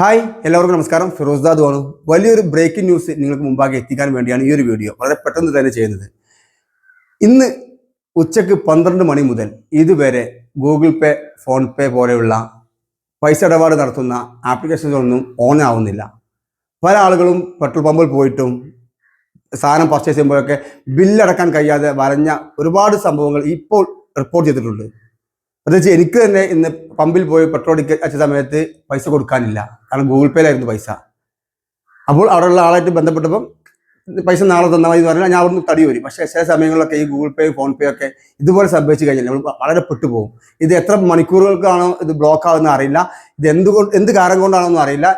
Hi എല്ലാവർക്കും നമസ്കാരം. ഫിറോസ് ദാദു ആണ്. വലിയൊരു ബ്രേക്കിംഗ് ന്യൂസ് നിങ്ങൾക്ക് മുമ്പാകെ എത്തിക്കാൻ വേണ്ടിയാണ് ഈ ഒരു വീഡിയോ വളരെ പെട്ടെന്ന് തന്നെ ചെയ്യുന്നത്. ഇന്ന് ഉച്ചയ്ക്ക് പന്ത്രണ്ട് മണി മുതൽ ഇതുവരെ ഗൂഗിൾ പേ ഫോൺ പേ പോലെയുള്ള പൈസ ഇടപാട് നടത്തുന്ന ആപ്ലിക്കേഷൻസൊന്നും ഓൺ ആവുന്നില്ല. പല ആളുകളും പെട്രോൾ പമ്പിൽ പോയിട്ടും സാധനം പർച്ചേസ് ചെയ്യുമ്പോഴൊക്കെ ബില്ലടക്കാൻ കഴിയാതെ വരഞ്ഞ ഒരുപാട് സംഭവങ്ങൾ ഇപ്പോൾ റിപ്പോർട്ട് ചെയ്തിട്ടുണ്ട്. പ്രത്യേകിച്ച് എനിക്ക് തന്നെ ഇന്ന് പമ്പിൽ പോയി പെട്രോൾ ടിക്കറ്റ് അടിച്ച സമയത്ത് പൈസ കൊടുക്കാനില്ല. കാരണം ഗൂഗിൾ പേയിലായിരുന്നു പൈസ. അപ്പോൾ അവിടെയുള്ള ആളായിട്ട് ബന്ധപ്പെട്ടപ്പം പൈസ നാളെ തന്നാൽ മതി എന്ന് പറഞ്ഞാൽ ഞാൻ അവിടുന്ന് തടി വരും പക്ഷേ ചില സമയങ്ങളിലൊക്കെ ഈ ഗൂഗിൾ പേ ഫോൺ പേ ഒക്കെ ഇതുപോലെ സംഭവിച്ചു കഴിഞ്ഞാൽ നമ്മൾ വളരെ പെട്ടുപോകും. ഇത് എത്ര മണിക്കൂറുകൾക്കാണോ ഇത് ബ്ലോക്ക് ആകുന്ന അറിയില്ല. ഇത് എന്തുകൊണ്ട് എന്ത് കാരണം കൊണ്ടാണെന്നും അറിയില്ല.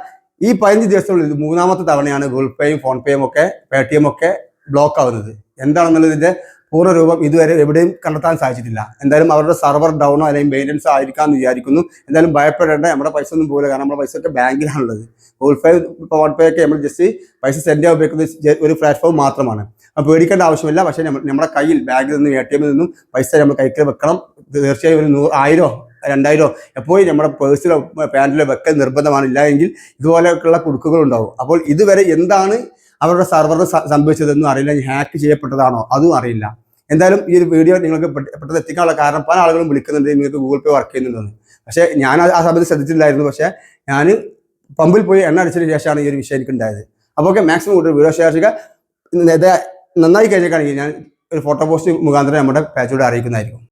ഈ പതിനഞ്ച് ദിവസത്തിനുള്ളിൽ ഇത് മൂന്നാമത്തെ തവണയാണ് ഗൂഗിൾ പേയും ഫോൺ പേയും ഒക്കെ പേ ടി എം ഒക്കെ ബ്ലോക്ക് ആവുന്നത്. എന്താണെന്നുള്ളതിന്റെ പൂർണ രൂപം ഇതുവരെ എവിടെയും കണ്ടെത്താൻ സാധിച്ചിട്ടില്ല. എന്തായാലും അവരുടെ സർവർ ഡൗണോ അല്ലെങ്കിൽ മെയിന്റനൻസ് ആയിരിക്കാം എന്ന് വിചാരിക്കുന്നു. എന്തായാലും ഭയപ്പെടേണ്ട നമ്മുടെ പൈസ ഒന്നും പോകില്ല. കാരണം നമ്മുടെ പൈസ ഒക്കെ ബാങ്കിലാണുള്ളത്. ഗൂഗിൾ പേ ഫോൺ പേ ഒക്കെ നമ്മൾ ജസ്റ്റ് പൈസ സെൻഡ് ചെയ്യാൻ ഉപയോഗിക്കുന്ന ഒരു പ്ലാറ്റ്ഫോം മാത്രമാണ്. അപ്പോൾ പേടിക്കേണ്ട ആവശ്യമില്ല. പക്ഷേ നമ്മ- നമ്മുടെ കയ്യിൽ ബാങ്കിൽ നിന്നും എ ടി എമ്മിൽ നിന്നും പൈസ നമ്മൾ കൈക്കൽ വെക്കണം. തീർച്ചയായും ഒരു നൂറ് ആയിരോ രണ്ടായിരോ എപ്പോഴും നമ്മുടെ പേഴ്സിലോ പാന്റിലോ വെക്കൽ നിർബന്ധമാണ്. ഇല്ല എങ്കിൽ ഇതുപോലെയൊക്കെയുള്ള കുടുക്കുകൾ ഉണ്ടാവും. അപ്പോൾ ഇതുവരെ എന്താണ് അവരുടെ സർവർ സംഭവിച്ചതെന്നും അറിയില്ല ഹാക്ക് ചെയ്യപ്പെട്ടതാണോ അതും അറിയില്ല. എന്തായാലും ഈ ഒരു വീഡിയോ നിങ്ങൾക്ക് പെട്ട- പെട്ടെന്ന് എത്തിക്കാനുള്ള കാരണം പല ആളുകളും വിളിക്കുന്നുണ്ട് നിങ്ങൾക്ക് ഗൂഗിൾ പേ വർക്ക് ചെയ്യുന്നുണ്ടെന്ന്. പക്ഷേ ഞാൻ ആ- സമയത്ത് ശ്രദ്ധിച്ചിട്ടില്ലായിരുന്നു പക്ഷേ ഞാൻ പമ്പിൽ പോയി എണ്ണ അടിച്ചതിന് ശേഷമാണ് ഈ ഒരു വിഷയം എനിക്ക് ഉണ്ടായത് അപ്പോൾ ഓക്കെ മാക്സിമം കൂടുതൽ വീഡിയോ ഷെയർ ചെയ്യുക. നന്നായി കഴിഞ്ഞേക്കാണെങ്കിൽ ഞാൻ ഒരു ഫോട്ടോ പോസ്റ്റ് മുഖാന്തരം നമ്മുടെ പേജിലൂടെ അറിയിക്കുന്നതായിരിക്കും.